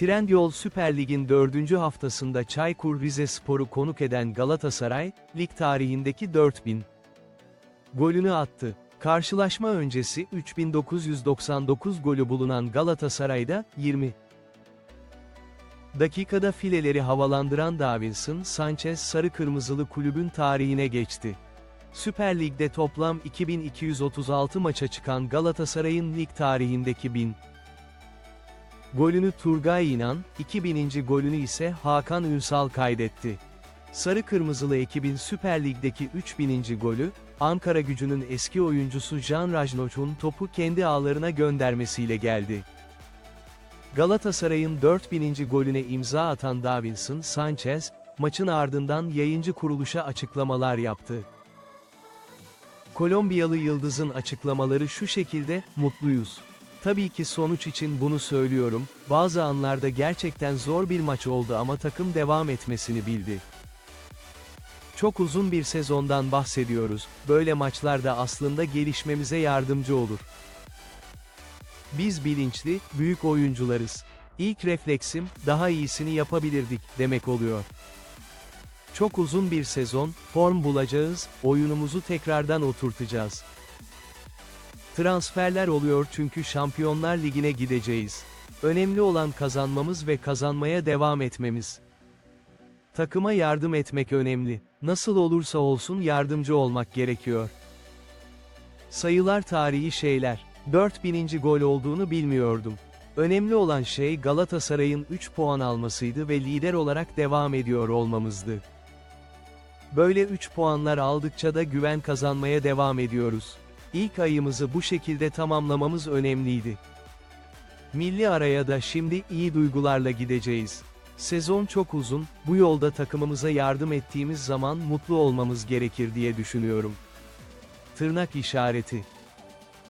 Trendyol Süper Lig'in 4. haftasında Çaykur Rizespor'u konuk eden Galatasaray, lig tarihindeki 4000 golünü attı. Karşılaşma öncesi 3999 golü bulunan Galatasaray'da 20 dakikada fileleri havalandıran Davinson Sanchez sarı kırmızılı kulübün tarihine geçti. Süper Lig'de toplam 2236 maça çıkan Galatasaray'ın lig tarihindeki 1000 golünü Turgay İnan, 2000. golünü ise Hakan Ünsal kaydetti. Sarı Kırmızılı ekibin Süper Lig'deki 3000. golü, Ankara gücünün eski oyuncusu Jan Rajnoç'un topu kendi ağlarına göndermesiyle geldi. Galatasaray'ın 4000. golüne imza atan Davinson Sanchez, maçın ardından yayıncı kuruluşa açıklamalar yaptı. Kolombiyalı Yıldız'ın açıklamaları şu şekilde, mutluyuz. Tabii ki sonuç için bunu söylüyorum, bazı anlarda gerçekten zor bir maç oldu ama takım devam etmesini bildi. Çok uzun bir sezondan bahsediyoruz, böyle maçlarda aslında gelişmemize yardımcı olur. Biz bilinçli, büyük oyuncularız. İlk refleksim, daha iyisini yapabilirdik, demek oluyor. Çok uzun bir sezon, form bulacağız, oyunumuzu tekrardan oturtacağız. Transferler oluyor çünkü Şampiyonlar Ligi'ne gideceğiz. Önemli olan kazanmamız ve kazanmaya devam etmemiz. Takıma yardım etmek önemli. Nasıl olursa olsun yardımcı olmak gerekiyor. Sayılar tarihi şeyler. 4000. gol olduğunu bilmiyordum. Önemli olan şey Galatasaray'ın 3 puan almasıydı ve lider olarak devam ediyor olmamızdı. Böyle 3 puanlar aldıkça da güven kazanmaya devam ediyoruz. İlk ayımızı bu şekilde tamamlamamız önemliydi. Milli araya da şimdi iyi duygularla gideceğiz. Sezon çok uzun, bu yolda takımımıza yardım ettiğimiz zaman mutlu olmamız gerekir diye düşünüyorum. Tırnak işareti